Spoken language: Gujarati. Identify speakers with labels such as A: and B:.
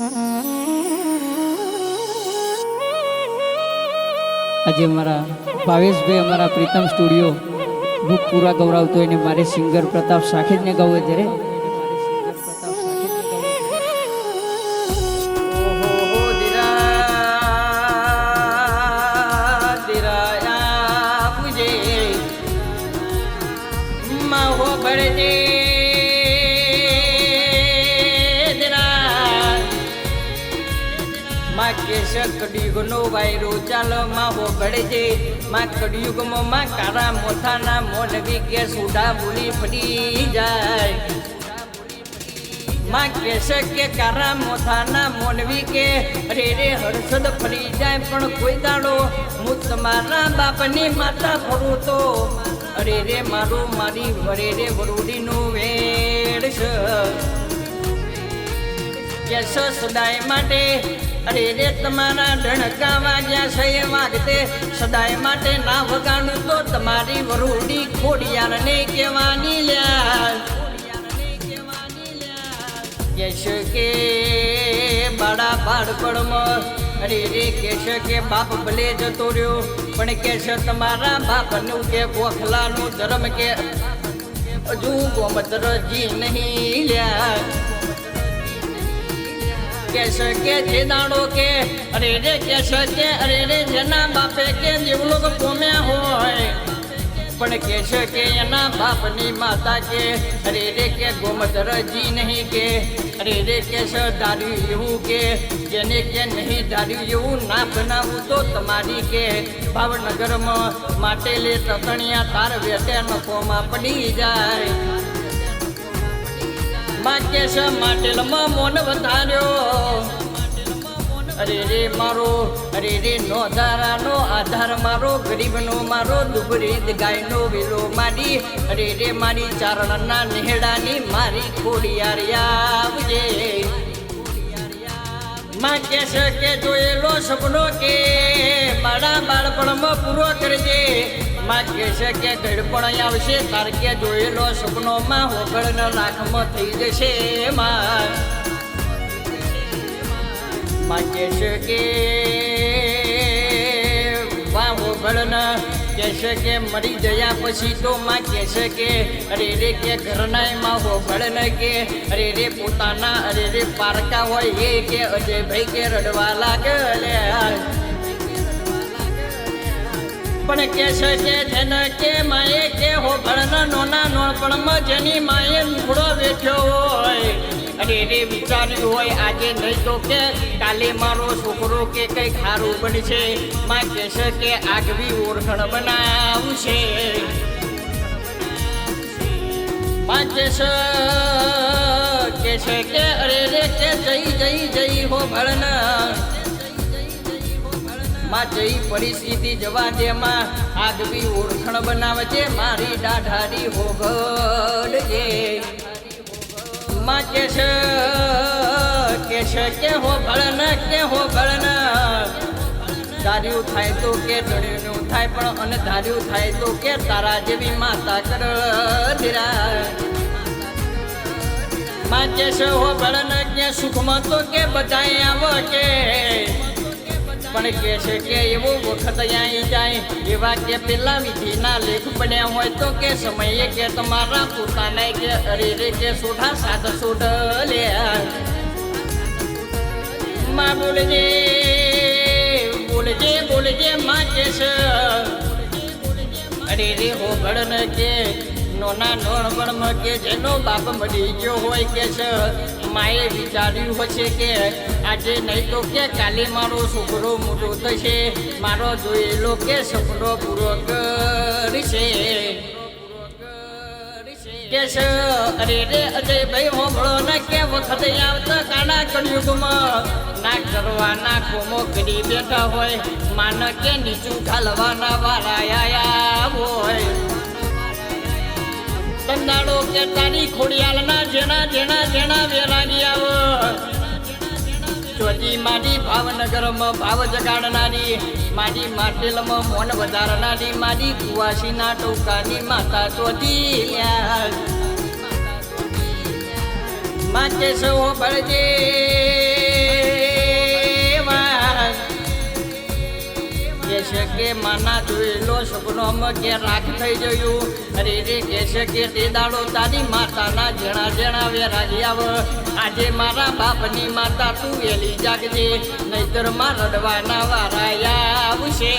A: આજે અમારા ભાવેશભાઈ, અમારા પ્રીતમ સ્ટુડિયો બુક પૂરા ગૌરાવતો એને મારે સિંગર પ્રતાપ સાખેજને ગાવું ત્યારે
B: ઓહો માં કેશ કડિયુગનો વાયરો ચાલમાં વગડે ભળજે માં કડિયુગમાં માં કારા મોથાના મોનવી કે સુડા બોલી ફરી જાય. માં કહેશે કે કારા મોથાના મોનવી કે રે રે હર્ષદ ફરી જાય. પણ કોઈ દાડો હું તમારા બાપની માતા ફરું તો. અરે રે મારું મારી વરે રે વરુડીનું વેડ છે કેસ સદાય માટે અરે રે તમારા ડણકા વાગ્યા છે એ વાગતે. સદાય માટે ના વગાડું તો તમારી વરુડી ખોડિયારને કહેવાની લ્યા કેશ કે બાળા બાળપણમાં. અરે રે કેશ કે બાપ ભલે જતો રહ્યો, પણ કેશ તમારા બાપનું કે ગોખલાનું ધર્મ કે હજુ ગોમતરજી નહીં લ્યા કેશ કે જે દાડો કે અરે રે કેશ કે અરે રે જેના બાપે કે દેવલોક કોમ્યા હોય. પણ કેશ કે એના બાપની માતા કે અરે રે કે ગોમતરજી નહીં કે અરે રે કેશ ધાર્યું એવું કે, જેને કે નહીં ધાર્યું એવું ના બનાવું તો તમારી કે. ભાવનગરમાં માટે લે તતણિયા તાર વેટે નફોમાં પડી જાય. માં કેશ માટેલમાં મોન વધાર્યો. અરે રે મારો, અરે રે નો ધારાનો આધાર મારો, ગરીબનો મારો દુબરી ગાયનો વેલો મારી. અરે રે મારી ચારણના નેહડાની મારી ખોડિયારિયા આવજે. માં કહેશે કે જોયેલો સપનો કે મારા બાળપણમાં પૂરો કરજે. માં કહેશે કે ગડપણ આવશે તાર કે જોયેલો સપનોમાં હોગળનો લાખમાં થઈ જશે માં માં કહેશે કે વા હોગળના કહેશે કે મરી જયા પછી તો માં કહેશે કે અરે રે કે ઘરનાયમાં હોગળ ન કે, અરે રે પોતાના, અરે રે પારકા હોય એ કે અજયભાઈ કે રડવા લાગે લે કે છે કે જેને કે માએ કે હો હોગળના નોના નોનપણમાં જેની માએ મૂળો વેઠ્યો હોય. અને એને વિચાર્યું હોય, આજે નહીં તો કે કાલે મારો છોકરો કે કંઈ સારું બનશે. માં કહેશે કે આગવી ઓળખણ બનાવશે. માં કહેશે છે, કે અરે રે કે જઈ જઈ જઈ હો ભળના માં પરિસ્થિતિ જવા દે માં આગવી ઓળખણ બનાવજે, મારી દાઢારી હોગડજે માં કેશ કેશ કે હો ભળન કે હો ભળન ધાર્યું થાય તો કે ધણ્યું થાય, પણ અને ધાર્યું થાય તો કે તારા જેવી માતા કર ધીરા માં કેશ હો ભળન કે સુખમાં તો કે બધાય આવ કે પણ કે છે કે એવો વખત અહીં જાય એવા કે પેલા વિધિના લેખ બન્યા હોય તો કે સમયે કે તમારા પોતાને કે અરે રે કે સોઢા સાત સોઢ લે. માં બોલજે બોલજે બોલજે માં કે છે અરે રે હો ગળન કે નોના નોણપણમાં કે જેનો બાપ મળી ગયો હોય કે છે માએ વિચાર્યું હશે કે આજે નહીં તો કે કાલે મારો છોકરો મોટો થશે. મારો જોયેલો કે છોકરો પૂરો કરશે. કે અરે ને કરવાના કોમો કરી બેઠા હોય. માન કે નીચું ઢાલવાના વાળા હોય. કંદાડો કે તારી ખોડિયાલના જેના જેના જેના વેરાગી આવો ચોજી મારી ભાવનગરમાં ભાવ જગાડનારી મારી માટેલમાં મોન વધારનારી મારી કુવાસીના ટોકાની માતા ચોજી માટે સૌ ભળજે કે માના જોયેલું સપનોમ કે રાખ થઈ જયું. અરે રે કે છે કે તે દાડો તારી માતાના જણા જણા વેરાગી આવ. આજે મારા બાપની માતા તું વેલી જાગજે, નહીતરમાં રડવાના વારા આવશે.